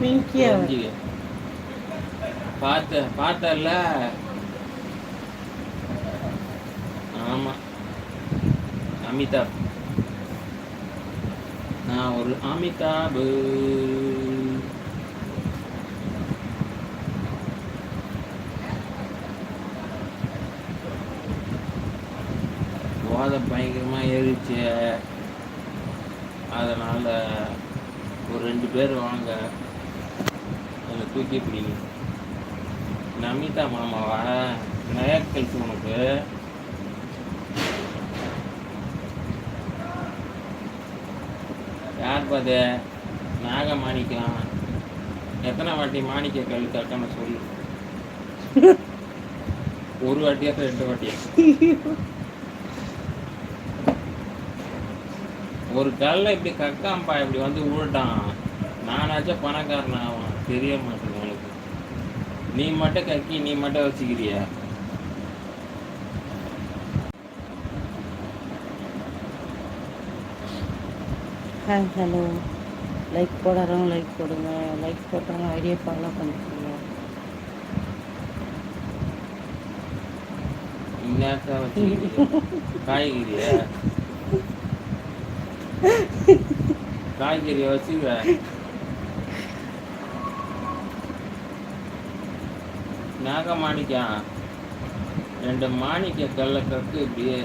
பிங்கியா பார்த்த பார்த்தல ஆமா. அமிதாப். நான் ஒரு அமிதாப். போதை பயங்கரமா ஏறிச்சு அதனால ஒரு ரெண்டு பேர் வாங்க. அதில் தூக்கி பிடிங்க நமிதா மாமாவா நயக்கல்ஸ் உனக்கு. யார் பாது நாக மாணிக்கம். எத்தனை வாட்டி மாணிக்க கல் கட்டணும் சொல்லு. ஒரு வாட்டியா ரெண்டு வாட்டியா ஒரு கல்ல இப்படி கக்காம்பா இப்படி வந்து உருட்டான். நானாச்சும் பணக்காரன் ஆவான். தெரிய மாட்டேங்குது உனக்கு நீ மட்டும் கக்கி நீ மட்டும் வச்சுக்கிறியா? ஹாய் ஹலோ லைக் போடுறவங்க லைக் போடுங்க. லைக் போட்டவங்க ஐடியா ஃபாலோ பண்ணிக்கோங்க. காய்கறியா? காய்கறி வச்சுக்க நாக மாணிக்கம் ரெண்டு மாணிக்க கல்ல கக்கு இப்படியே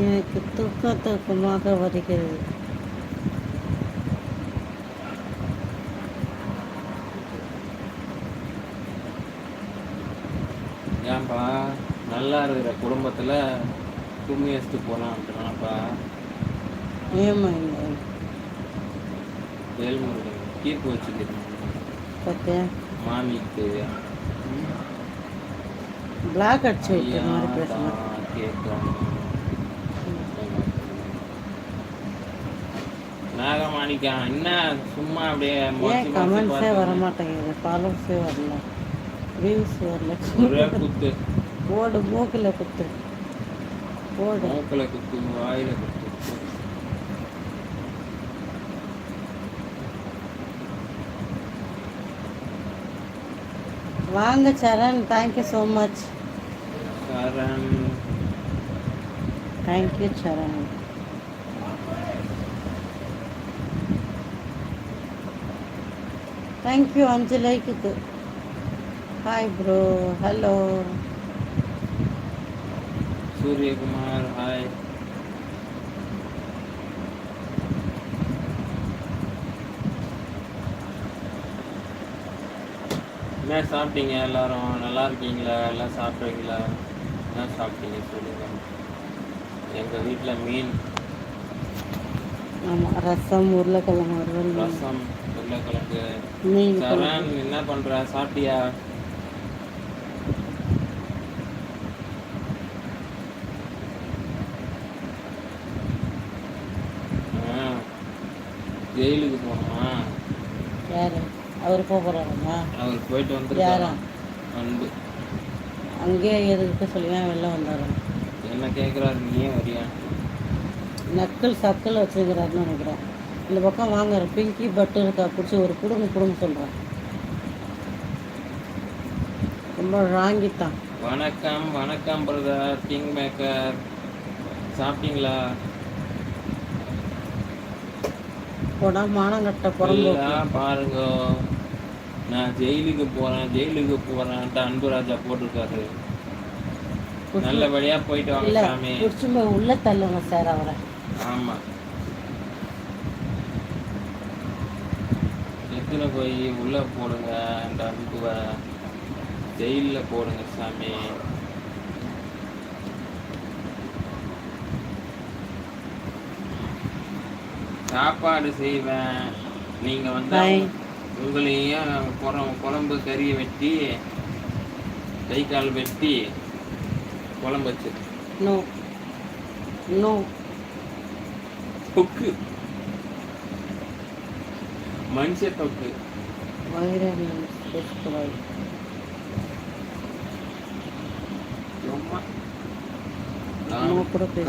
எனக்கு தூக்க தூக்கமாக வருகிறது. ஏன்பா நல்லா இருக்கிற குடும்பத்துல கும்மி வச்சுட்டு போனான்ட்டுனாப்பா ஏமா இல்லை வேல்முருகன் தீர்ப்பு வச்சுக்கிறேன் பார்த்தியா மாமிக்கு. பிளாக் அடிச்சு வைக்கிற மாதிரி பேசணும் தான் கேட்கணும். நாகமாணிக்கம் என்ன சும்மா அப்படியே ஏன் கமெண்ட்ஸே வர மாட்டேங்குது ஃபாலோவர்ஸே வரல. வியூஸ் வரல ஒரே குத்து போடு மூக்கில் குத்து போடு மூக்குல குத்து வாயில குத்து வாங்க Charan thank you so much Charan thank you Charan thank you அஞ்சு லைக்குக்கு hi bro hello Suryakumar hi என்ன சாப்பிட்டீங்க எல்லாரும்? நல்லா இருக்கீங்களா? எல்லாம் சாப்பிட்றீங்களா என்ன சாப்பிட்டீங்க சொல்லுங்க. எங்க வீட்ல மீன். ஆமாம் ரசம் உருளைக்கிழங்கு ரசம் உருளைக்கிழங்கு. மீன். சரண் என்ன பண்ற? சாப்பிட்டியா? ஜெயிலுக்கு போனோமா யாரு? அவர் போக போகிறாருமா அவர் போயிட்டு யாரா? வந்துருக்காராம் அன்பு. அங்கேயே எதுக்கு சொல்லுவேன் வெளில வந்தாரு. என்ன கேட்குறாரு நீயே வரியா? நக்கல் சக்கல் வச்சுருக்கிறாருன்னு நினைக்கிறேன். இந்த பக்கம் வாங்குற பிங்கி பட்டு இருக்கா பிடிச்சி ஒரு குடும்ப குடும்ப சொல்கிறேன் ரொம்ப ராங்கித்தான் வணக்கம் வணக்கம் பிரதர் கிங் மேக்கர் சாப்பிட்டீங்களா? போடா மானங்கட்ட எல்லாம் பாருங்க. நான் ஜெயிலுக்கு போறேன் ஜெயிலுக்கு போறேன்ட்டு அன்புராஜா போட்டிருக்காரு. நல்லபடியா போயிட்டு வாங்க சாமி. பிடிச்சி போய் உள்ளே தள்ளுங்க சார் அவரை. ஆமா. எத்தனை போய் உள்ள போடுங்க அந்த அன்புவை ஜெயில்ல போடுங்க சாமி. சாப்பாடு செய்வேன். நீங்க வந்து. உங்களையும் குழம்பு குழம்பு கறியை வெட்டி கை கால் வெட்டி குழம்பு வச்சு. நோ நோ தொக்கு. மனுஷ தொக்கு. கூட பேச